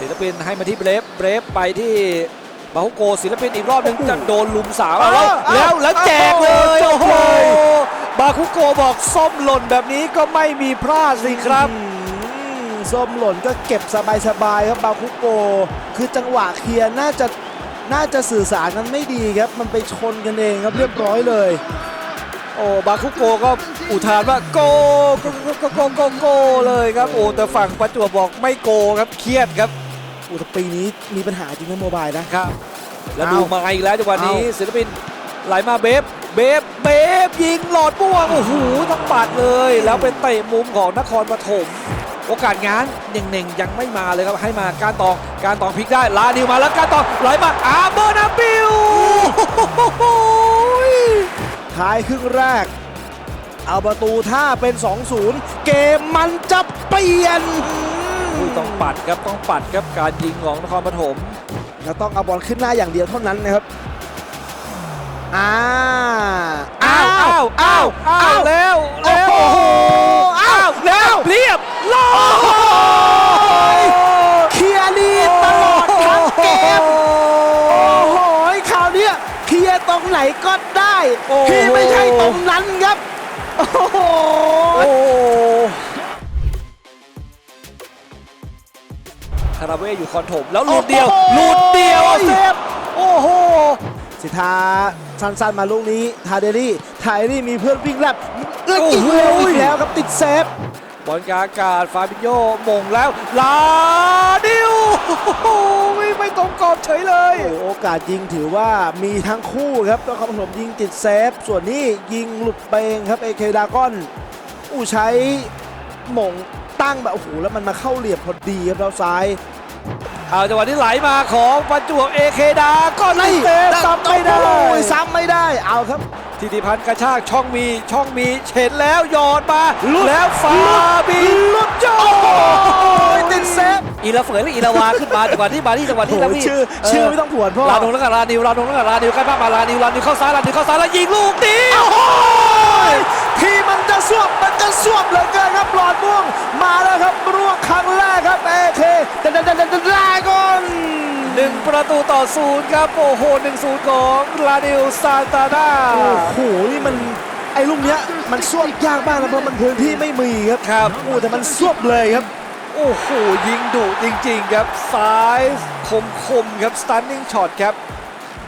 ศิลปินให้มาที่เบรฟเบรฟไปที่บาฮุโกศิลปินอีกรอบหนึ่งจะโดนลุมสาวแล้วอ้าวแล้วแล้วแจกเลยจโอ้บโหเลยบาคุโกบอกส้มหล่นแบบนี้ก็ไม่มีพลาดสิครับอืมส้มหล่นก็เก็บสบายๆครับบาคุโก คือจังหวะเคลียร์น่าจะน่าจะสื่อสารกันไม่ดีครับ มันไปชนกันเองครับเรียบร้อยเลย โอ้บาคุโกก็อุทานว่าโกโกโกโกโกโกโกเลยครับโอ้แต่ฝั่งประจวบบอกไม่โกครับเครียดครับ อุยแตปีนี้มีปัญหาจริงนะโมบายนะ ครับ แล้วเอาดูมาอีกแล้วจังหวะนี้เอาศิลปินไหลมาเบฟ เบฟ เบฟ ยิงหลอดม่วงโอ้โหทั้งปัดเลย แล้วเป็นเตะมุมของนครปฐมโอกาสงานเน่งๆ ยังไม่มาเลยครับให้มาการตองการตองพลิกได้ลานิวมาแล้วการตองไหลมาอาเบอร์นาบิลท้ายครึ่งแรก เอาประตูถ้าเป็น 2-0 เกมมันจะเปลี่ยน อุ้ยต้องปัดครับต้องปัดครับการยิงของนครปฐมแล้วต้องเอาบอลขึ้นหน้าอย่างเดียวเท่านั้นนะครับอ้าอ้าวอ้าวอ้าวอ้าวแล้วแล้วโอ้โอ้โหโหอ้าวแล้วเรียบร้อยเคลียร์ดีตลอดทั้งเกมโอ้โหคราวเนี้ยเคลียร์ตรงไหนก็ได้โอ้โหที่ไม่ใช่ตรงนั้นครับโอ้โห คาราเวอยู่คอนโถมแล้วหลุดเดียวโอ้โหหลุดเดียวเซฟโอ้โหสิทธาสั้นๆมาลูกนี้ทาเดรี่ทาเดรี่มีเพื่อนวิ่งแลบเอื้อโอ้อีกโหแล้วอีกแล้วครับติดเซฟบอลกลางอากาศฟาบิโยมงแล้วลาดิวโอ้โหไม่ตรงกรอบเฉยเลยโอ้โหโอกาสยิงถือว่ามีทั้งคู่ครับต้องคำผมยิงติดเซฟ ส่วนนี้ยิงหลุดไปเองครับเอเคดากอนอู้ใช้หม่งตั้งแบบโอ้โหแล้วมันมาเข้าเหลี่ยมพอดีครับเท้าซ้าย เอาจังหวะที่ไหลมาของประจวบเอเคดาก็ไล่เซฟซ้ำไม่ได้โอ้ยซ้ำไม่ได้เอาครับทิติพันธ์กระชากช่องมีช่องมีเห็นแล้วหยอดมาหลุดแล้วฟาบิลุดโจ้ยติดเซฟอีลาเฝยหรืออีลาวาขึ้นมาจังหวะที่มาที่จังหวะโอ้ที่โหแล้วพี่ชื่อชื่อไม่ต้องผวนพ่อลาดงแล้วกับลานิวลาดงแล้วกับลานิวใกล้มากมาลานิวลานิวเข้าซ้ายลานิวเข้าซ้ายแล้วยิงลูกนี้โอ้โหที่มันจะสวบมันจะสวบเหลือเกินครับหลอดม่วง ตูต่อศูนย์ครับ โอ้โหหนึ่งศูนย์ของลานิวซานตานาโอ้โห นี่มันไอ้ลูกเนี้ยมันสวบยากมากนะเพราะมันพื้นที่ไม่มีครับครับโอ้แต่มันสวบเลยครับ โอ้โห ยิงดุจริง ๆ ครับซ้ายคมคมๆครับ stunning shot ครับ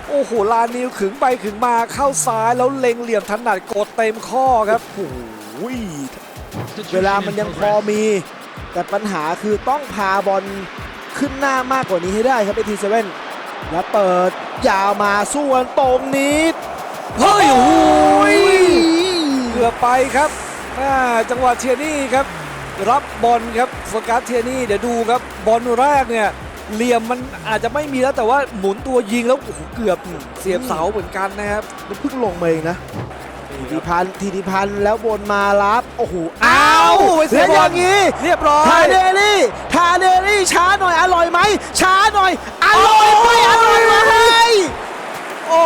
โอ้โห ลานิวขึงไปขึงมาเข้าซ้ายแล้วเล็งเหลี่ยมถนัดกดเต็มข้อครับโอ้โหเวลามันยังพอมี แต่ปัญหาคือต้องพาบอลขึ้นหน้ามากกว่านี้ให้ได้ครับเอทีเซเว่น แล้วเปิดยาวมาส่วนตรงนี้เฮ้ยโอ้โหยเกือบไปครับอ่าจังหวะเทียนี่ครับ รับบอลครับโฟกัสเทียนี่เดี๋ยวดูครับบอลแรกเนี่ยเหลี่ยมมันอาจจะไม่มีแล้วแต่ว่าหมุนตัวยิงแล้วโอ้โหเกือบเสียบเสาเหมือนกันนะครับมันเพิ่งลงมาเองนะ ทีติพันธ์ทีติพันธ์แล้วบนมารับโอ้โหอ้าวเสียอย่างนี้เรียบร้อทายเดลี่ทาเดลี่ช้าหน่อยอร่อยไหมช้าหน่อยอร่อยไหมอร่อยไหมโอ้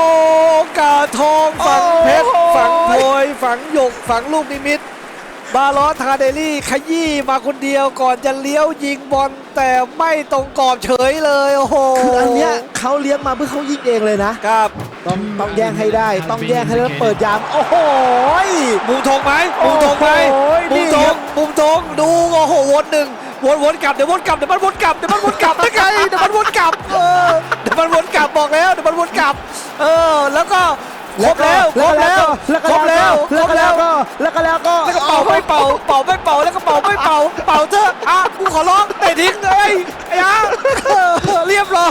กาทองฝังเพชรโอ้โหฝังโพยฝังหยกฝังลูกนิมิตบาลอสทาเดลี่ขยี้มาคนเดียวก่อนจะเลี้ยวยิงบอลแต่ไม่ตรงกรอบเฉยเลยโอ้โหคืออันเนี้ยเขาเลี้ยงมาเพื่อเขายิงเองเลยนะครับ ต้องต้องแย่งให้ได้ ต้องแย่งให้แล้วเปิดยาม โอ้โหมุมธงไหมมุมธงไหมโอ้โหมุนี่มธครังบมุมธงดูโอ้โหวนหนึ่งวนวนกลับเดี๋ยววนกลับเดี๋ยวมันวนกลับเดี๋ยวมันวนกลับได้ไงเดี๋ยวมันวนกลับเออเดี๋ยวมันวนกลับบอกแล้วเดี๋ยวมันวนกลับ เออแล้วก็ครบแล้วครบแล้วแล้วครบแล้วคแล้รวบก็แล้แล้ววก็แล้วก็แล้วก็แล้วก็เป่าไม่เป่าเป่าไม่เป่าแล้วก็เป่าไม่เป่าเป่าเถอะอะกูขอร้องเตะทิ้งเลยไอ้อาเรียบร้อ